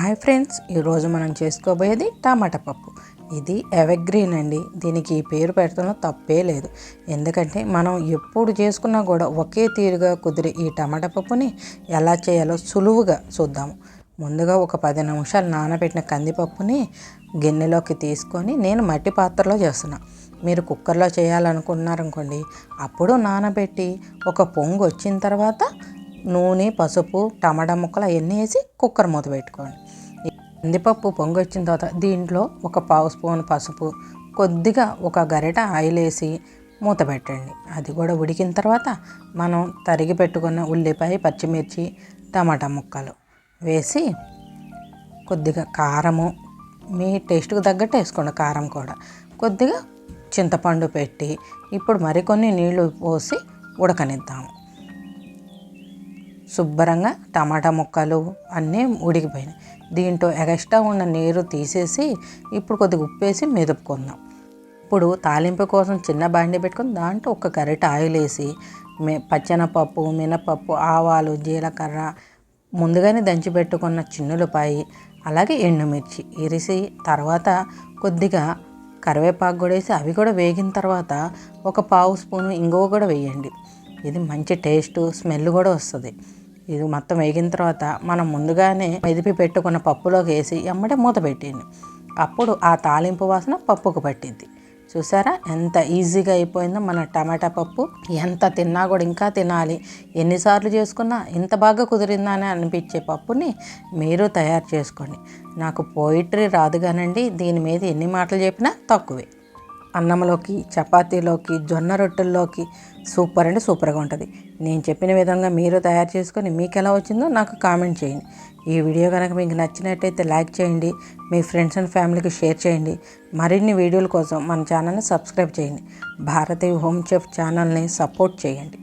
Hi friends ఈరోజు మనం చేసుకోబోయేది టమాటా పప్పు. ఇది ఎవర్గ్రీన్ అండి. దీనికి ఈ పేరు పెట్టడంలో తప్పే లేదు. ఎందుకంటే మనం ఎప్పుడు చేసుకున్నా కూడా ఒకే తీరుగా కుదిరే ఈ టమాటా పప్పుని ఎలా చేయాలో సులువుగా చూద్దాము. ముందుగా ఒక పది నిమిషాలు నానబెట్టిన కందిపప్పుని గిన్నెలోకి తీసుకొని నేను మట్టి పాత్రలో చేస్తున్నా. మీరు కుక్కర్లో చేయాలనుకున్నారనుకోండి అప్పుడు నానబెట్టి ఒక పొంగు వచ్చిన తర్వాత నూనె పసుపు టమాటా ముక్కలు అవన్నీ వేసి కుక్కర్ మూత పెట్టుకోండి. కందిపప్పు పొంగు వచ్చిన తర్వాత దీంట్లో ఒక పావు స్పూన్ పసుపు కొద్దిగా ఒక గరిట ఆయిల్ వేసి మూత పెట్టండి. అది కూడా ఉడికిన తర్వాత మనం తరిగి పెట్టుకున్న ఉల్లిపాయ పచ్చిమిర్చి టమాటా ముక్కలు వేసి కొద్దిగా కారము మీ టేస్ట్కి తగ్గట్టు వేసుకోండి కారం కూడా. కొద్దిగా చింతపండు పెట్టి ఇప్పుడు మరికొన్ని నీళ్ళు పోసి ఉడకనిద్దాము. శుభ్రంగా టమాటా ముక్కలు అన్నీ ఉడికిపోయినాయి. దీంట్లో ఎక్స్ట్రా ఉన్న నీరు తీసేసి ఇప్పుడు కొద్దిగా ఉప్పేసి మెదుపుకుందాం. ఇప్పుడు తాలింపు కోసం చిన్న బాండి పెట్టుకొని దాంట్లో ఒక గరిట ఆయిల్ వేసి మే పచ్చెనపప్పు మినపప్పు ఆవాలు జీలకర్ర ముందుగానే దంచి పెట్టుకున్న చిన్నులపాయి అలాగే ఎండుమిర్చి ఇరిసి తర్వాత కొద్దిగా కరివేపాకు కూడా వేసి అవి కూడా వేగిన తర్వాత ఒక పావు స్పూను ఇంగువ కూడా వేయండి. ఇది మంచి టేస్ట్ స్మెల్ కూడా వస్తుంది. ఇది మొత్తం వేగిన తర్వాత మనం ముందుగానే మెదిపి పెట్టుకున్న పప్పులోకి వేసి ఎమ్మటే మూత పెట్టింది అప్పుడు ఆ తాలింపు వాసన పప్పుకు పట్టింది చూసారా? ఎంత ఈజీగా అయిపోయిందో మన టమాటా పప్పు. ఎంత తిన్నా కూడా ఇంకా తినాలి. ఎన్నిసార్లు చేసుకున్నా ఇంత బాగా కుదిరిందా అని అనిపించే పప్పుని మీరు తయారు చేసుకోండి. నాకు పోయిటరీ రాదు కానండి దీని మీద ఎన్ని మాటలు చెప్పినా తక్కువే. అన్నంలోకి చపాతీలోకి జొన్న రొట్టెల్లోకి సూపర్ అంటే సూపర్గా ఉంటుంది. నేను చెప్పిన విధంగా మీరు తయారు చేసుకొని మీకు ఎలా వచ్చిందో నాకు కామెంట్ చేయండి. ఈ వీడియో కనుక మీకు నచ్చినట్టయితే లైక్ చేయండి మీ ఫ్రెండ్స్ అండ్ ఫ్యామిలీకి షేర్ చేయండి మరిన్ని వీడియోల కోసం మన ఛానల్ని సబ్స్క్రైబ్ చేయండి. భారతీయ హోమ్ చెఫ్ ఛానల్ని సపోర్ట్ చేయండి.